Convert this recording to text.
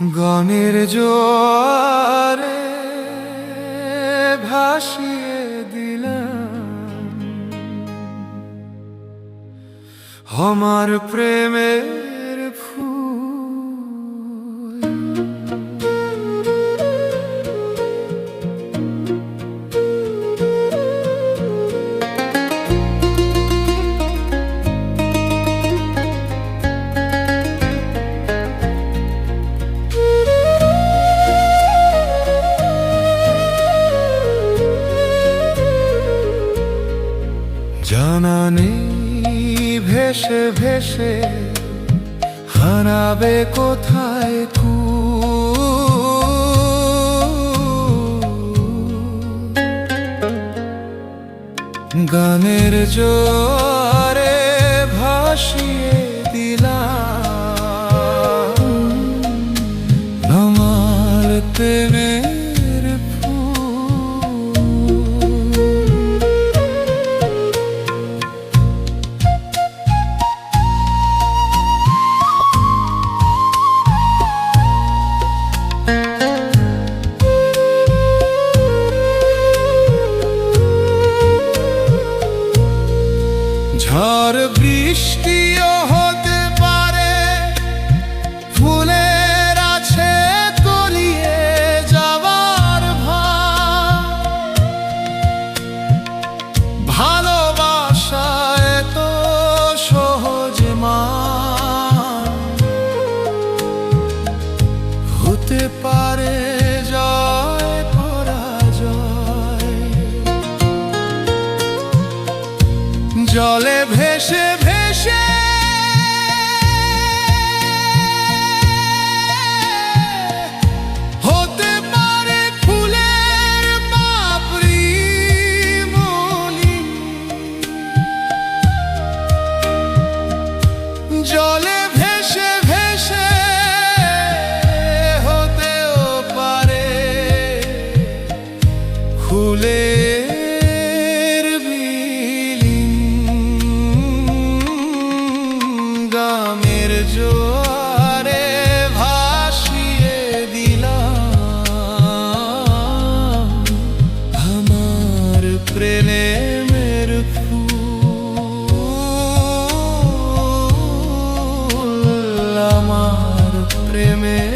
গণের জোয়ারে ভাসিয়ে দিলাম। আমার প্রেমের জানা ভেসে ভেসে হারাবে কোথায় কু? গানের জোর ঝড় বৃষ্টিও live here. tremer